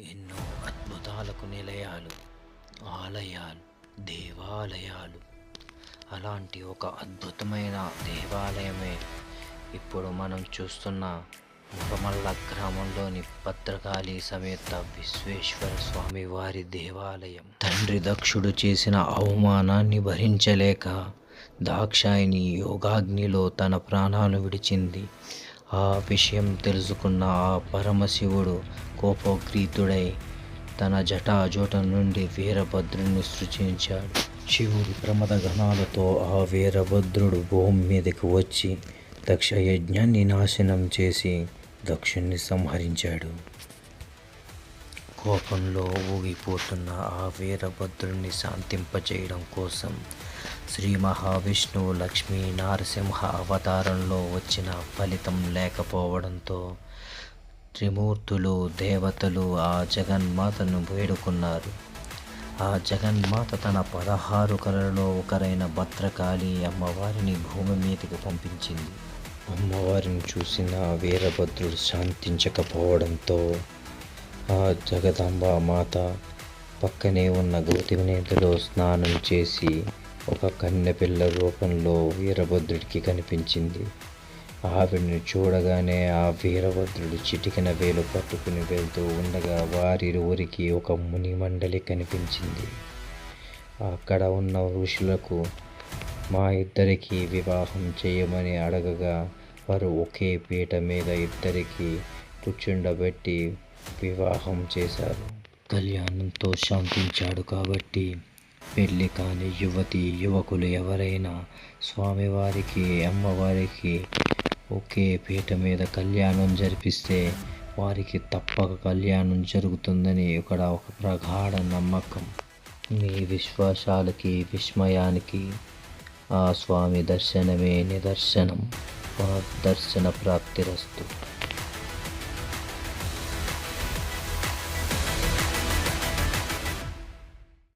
ఎన్నో అద్భుతాలకు నిలయాలు ఆలయాలు దేవాలయాలు. అలాంటి ఒక అద్భుతమైన దేవాలయమే ఇప్పుడు మనం చూస్తున్న మురమల్ల గ్రామంలోని భద్రకాళి సమేత విశ్వేశ్వర స్వామి వారి దేవాలయం. తండ్రి దక్షుడు చేసిన అవమానాన్ని భరించలేక దాక్షాయిని యోగాగ్నిలో తన ప్రాణాలు విడిచింది. ఆ విషయం తెలుసుకున్న ఆ పరమశివుడు కోపగ్రీతుడై తన జటాజూట నుండి వీరభద్రుడిని సృజించాడు. శివుడి ప్రమద గణాలతో ఆ వీరభద్రుడు భూమి మీదకి వచ్చి దక్ష యజ్ఞాన్ని నాశనం చేసి దక్షుణ్ణి సంహరించాడు. కోపంలో ఊగిపోతున్న ఆ వీరభద్రుణ్ణి శాంతింపచేయడం కోసం శ్రీ మహావిష్ణువు లక్ష్మీ నారసింహ అవతారంలో వచ్చిన ఫలితం లేకపోవడంతో త్రిమూర్తులు దేవతలు ఆ జగన్మాతను వేడుకున్నారు. ఆ జగన్మాత తన పదహారు కళలలో ఒకరైన భద్రకాళి అమ్మవారిని భూమి మీదకి పంపించింది. అమ్మవారిని చూసిన వీరభద్రుడు శాంతించకపోవడంతో ఆ జగదాంబ మాత పక్కనే ఉన్న గౌతమి నదిలో స్నానం చేసి ఒక కన్నెపిల్ల రూపంలో వీరభద్రుడికి కనిపించింది. ఆవిడని చూడగానే ఆ వీరభద్రుడు చిటికిన వేలు పట్టుకుని వెళ్తూ ఉండగా వారిరువురికి ఒక ముని మండలి కనిపించింది. అక్కడ ఉన్న ఋషులకు మా ఇద్దరికి వివాహం చేయమని అడగగా వారు ఒకే పీట మీద ఇద్దరికి కూర్చుండబెట్టి వివాహం చేశారు. కళ్యాణంతో శాంతించాడు కాబట్టి పెళ్ళి కాని యువతి యువకులు ఎవరైనా స్వామివారికి అమ్మవారికి ఒకే పీట మీద కళ్యాణం జరిపిస్తే వారికి తప్పక కళ్యాణం జరుగుతుందని ఇక్కడ ఒక ప్రగాఢ నమ్మకం. మీ విశ్వాసాలకి విస్మయానికి ఆ స్వామి దర్శనమే నిదర్శనం. దర్శన ప్రాప్తిరస్తు.